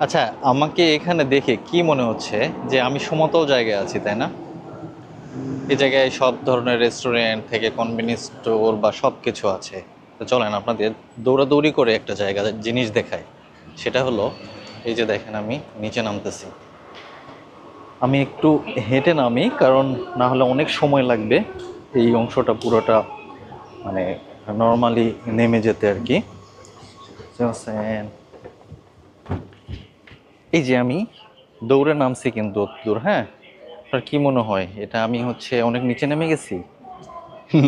আচ্ছা আমাকে এখানে দেখে কি মনে হচ্ছে যে আমি সমতল জায়গায় আছি, তাই না? এই জায়গায় সব ধরনের রেস্টুরেন্ট থেকে কনভেনিয়েন্স স্টোর বা সব কিছু আছে। তো চলেন, আপনাদের দৌড়াদৌড়ি করে একটা জায়গা, জিনিস দেখাই। সেটা হলো, এই যে দেখেন আমি নিচে নামতেছি। আমি একটু হেঁটে নামি, কারণ না হলে অনেক সময় লাগবে এই অংশটা পুরোটা মানে নর্মালি নেমে যেতে আর কি? এই যে আমি দৌড়ে নামছি কিন্তু দূর হ্যাঁ? আপনার কি মনে হয়? এটা আমি হচ্ছে অনেক নিচে নেমে গেছি?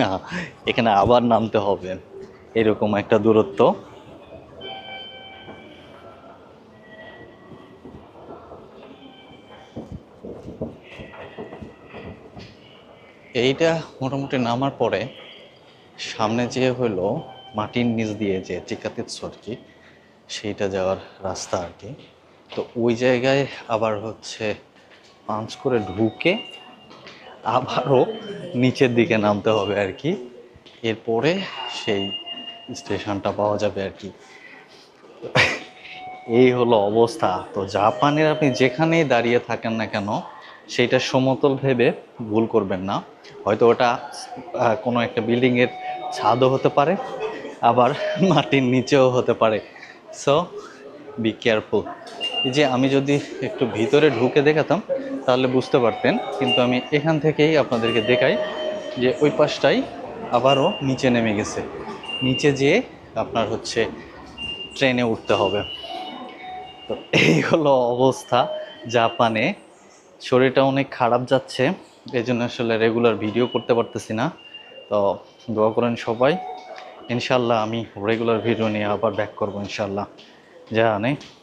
না, এখানে আবার নামতে হবে। এরকম একটা দূরত্ব। এইটা মোটামুটি নামার পরে সামনে যে হলো মাটির নিচ দিয়ে যে চিকাতিৎস আর কি, সেইটা যাওয়ার রাস্তা আর কি। তো ওই জায়গায় আবার হচ্ছে পাঞ্চ করে ঢুকে আবারও নিচের দিকে নামতে হবে আর কি। এরপরে সেই স্টেশনটা পাওয়া যাবে আর কি। এই হলো অবস্থা। তো জাপানের আপনি যেখানেই দাঁড়িয়ে থাকেন না কেন, সেইটা সমতল ভেবে ভুল করবেন না। হয়তো ওটা কোনো একটা বিল্ডিংয়ের ছাদও হতে পারে, আবার মাটির নিচেও হতে পারে। সো বি কেয়ারফুল যে আমি যদি একটু ভিতরে ঢুকে দেখাতাম, তাহলে বুঝতে পারতেন। কিন্তু আমি এখান থেকেই আপনাদেরকে দেখাই যে ওই পাশটাই আবারও নিচে নেমে গেছে। নিচে যেয়ে আপনার হচ্ছে ট্রেনে উঠতে হবে। তো এই হলো অবস্থা জাপানে। শরীরটা অনেক খারাপ যাচ্ছে এই জন্য আসলে রেগুলার ভিডিও করতে পারতেছি না। তো দোয়া করেন সবাই। ইনশাল্লাহ আমি রেগুলার ভিডিও নিয়ে আবার ব্যাক করব ইনশাল্লাহ জানে